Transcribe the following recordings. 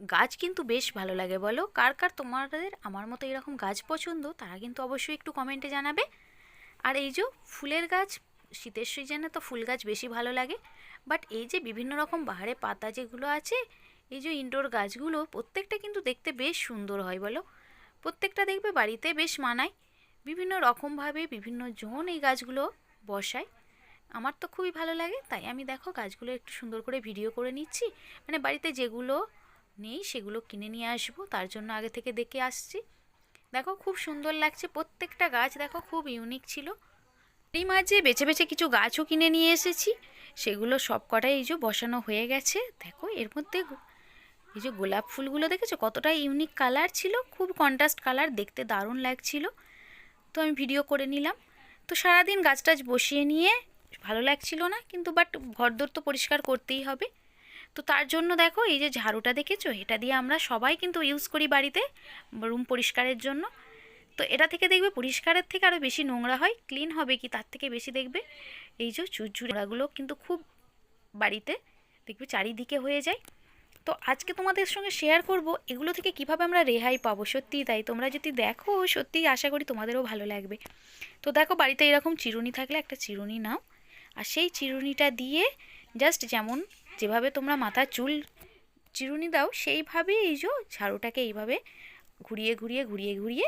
গাছ কিন্তু বেশ ভালো লাগে, বলো? কার কার তোমাদের আমার মতো এরকম গাছ পছন্দ, তারা কিন্তু অবশ্যই একটু কমেন্টে জানাবে। আর এই যে ফুলের গাছ, শীতের সিজনে তো ফুল গাছ বেশি ভালো লাগে। বাট এই যে বিভিন্ন রকম বাহারে পাতা যেগুলো আছে, এই যে ইনডোর গাছগুলো প্রত্যেকটা কিন্তু দেখতে বেশ সুন্দর হয়, বলো? প্রত্যেকটা দেখবে বাড়িতে বেশ মানায়। বিভিন্ন রকমভাবে বিভিন্ন জন এই গাছগুলো বসায়। আমার তো খুবই ভালো লাগে, তাই আমি দেখো গাছগুলো একটু সুন্দর করে ভিডিও করে নিচ্ছি। মানে বাড়িতে যেগুলো নেই, সেগুলো কিনে নিয়ে আসব, তার জন্য আগে থেকে দেখে আসছি। দেখো খুব সুন্দর লাগছে, প্রত্যেকটা গাছ দেখো খুব ইউনিক ছিল। এই মাঝে বেছে বেছে কিছু গাছও কিনে নিয়ে এসেছি, সেগুলো সব কটাই এই যে বসানো হয়ে গেছে। দেখো এর মধ্যে এই যে গোলাপ ফুলগুলো দেখেছ? কতটা ইউনিক কালার ছিল, খুব কন্ট্রাস্ট কালার দেখতে দারুণ লাগছিল। তো আমি ভিডিও করে নিলাম। তো সারাদিন গাছ টাছ বসিয়ে নিয়ে, ভালো লাগছিল না, কিন্তু বাট ঘরদোর তো পরিষ্কার করতেই হবে। তো তার জন্য দেখো, এই যে ঝাড়ুটা দেখেছ? এটা দিয়ে আমরা সবাই কিন্তু ইউজ করি বাড়িতে রুম পরিষ্কারের জন্য। তো এটা থেকে দেখবে পরিষ্কারের থেকে আরও বেশি নোংরা হয় ক্লিন হবে কি তার থেকে বেশি দেখবে। এই যে চুরচুড়াগুলো কিন্তু খুব বাড়িতে দেখবে চারিদিকে হয়ে যায়। তো আজকে তোমাদের সঙ্গে শেয়ার করব, এগুলো থেকে কীভাবে আমরা রেহাই পাবো? সত্যিই তাই, তোমরা যদি দেখো, সত্যিই আশা করি তোমাদেরও ভালো লাগবে। তো দেখো, বাড়িতে এরকম চিরুনি থাকলে একটা চিরুনি নাও। আর সেই চিরুনিটা দিয়ে জাস্ট যেমন যেভাবে তোমরা মাথার চুল চিরুনি দাও সেইভাবে এই যে ঝাড়ুটাকে এইভাবে ঘুরিয়ে ঘুরিয়ে ঘুরিয়ে ঘুরিয়ে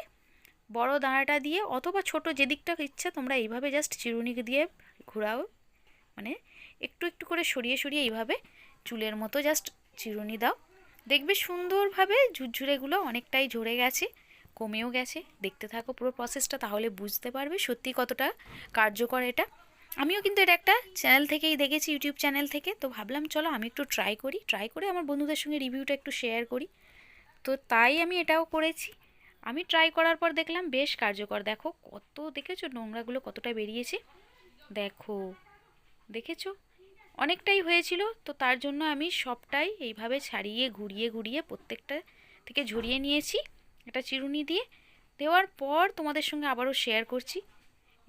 বড় দাঁড়াটা দিয়ে অথবা ছোট যেদিকটা ইচ্ছা তোমরা এইভাবে জাস্ট চিরুনি দিয়ে ঘোরাও। মানে একটু একটু করে সরিয়ে সরিয়ে এইভাবে চুলের মতো জাস্ট চিরুনি দাও। দেখবে সুন্দরভাবে ঝুরঝুরেগুলো অনেকটাই ঝরে গেছে, কমেও গেছে। দেখতে থাকো পুরো প্রসেসটা তাহলে বুঝতে পারবে সত্যি কতটা কার্যকর এটা। আমিও কিন্তু এটা একটা চ্যানেল থেকেই দেখেছি ইউটিউব চ্যানেল থেকে। তো ভাবলাম, চলো আমি একটু ট্রাই করি। ট্রাই করে আমার বন্ধুদের সঙ্গে রিভিউটা একটু শেয়ার করি। তো তাই আমি এটাও করেছি। আমি ট্রাই করার পর দেখলাম, বেশ কার্যকর। দেখো কত, দেখেছ নোংরাগুলো কতটা বেরিয়েছে? দেখো, দেখেছ? অনেকটাই হয়েছিল। তো তার জন্য আমি সবটাই এইভাবে ছাড়িয়ে, ঘুরিয়ে ঘুরিয়ে প্রত্যেকটা থেকে ঝরিয়ে নিয়েছি। একটা চিরুনি দিয়ে। দেওয়ার পর তোমাদের সঙ্গে আবারও শেয়ার করছি।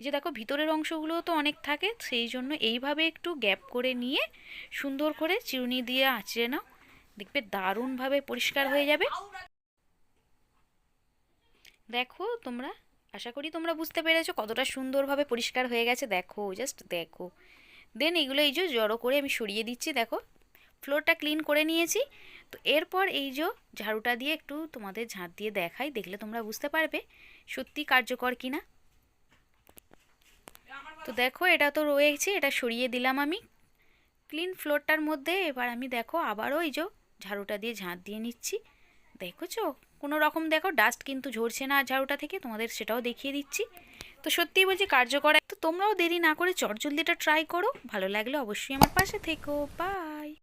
এই যে দেখো, ভিতরের অংশগুলো তো অনেক থাকে, সেই জন্য এইভাবে একটু গ্যাপ করে নিয়ে সুন্দর করে চিরুনি দিয়ে আঁচড়ে নাও। দেখবে দারুণভাবে পরিষ্কার হয়ে যাবে। দেখো তোমরা, আশা করি তোমরা বুঝতে পেরেছ কতটা সুন্দরভাবে পরিষ্কার হয়ে গেছে। দেখো জাস্ট দেখো। দেন এগুলো এই যে জড়ো করে আমি সরিয়ে দিচ্ছি, দেখো। ফ্লোরটা ক্লিন করে নিয়েছি। তো এরপর এই যে ঝাড়ুটা দিয়ে একটু তোমাদের ঝাঁট দিয়ে দেখাই, দেখলে তোমরা বুঝতে পারবে সত্যি কার্যকর কিনা। তো দেখো, এটা তো রয়েছে, এটা সরিয়ে দিলাম আমি। ক্লিন ফ্লোরটার মধ্যে এবার আমি দেখো, আবারও এই যে ঝাড়ুটা দিয়ে ঝাঁট দিয়ে নিচ্ছি। দেখেছ? কোনো রকম দেখো ডাস্ট কিন্তু ঝরছে না ঝাড়ুটা থেকে, তোমাদের সেটাও দেখিয়ে দিচ্ছি। তো সত্যিই বলছি, কার্যকর। তো তোমরাও দেরি না করে চটজলদিটা ট্রাই করো, ভালো লাগলে অবশ্যই আমার পাশে থেকো বা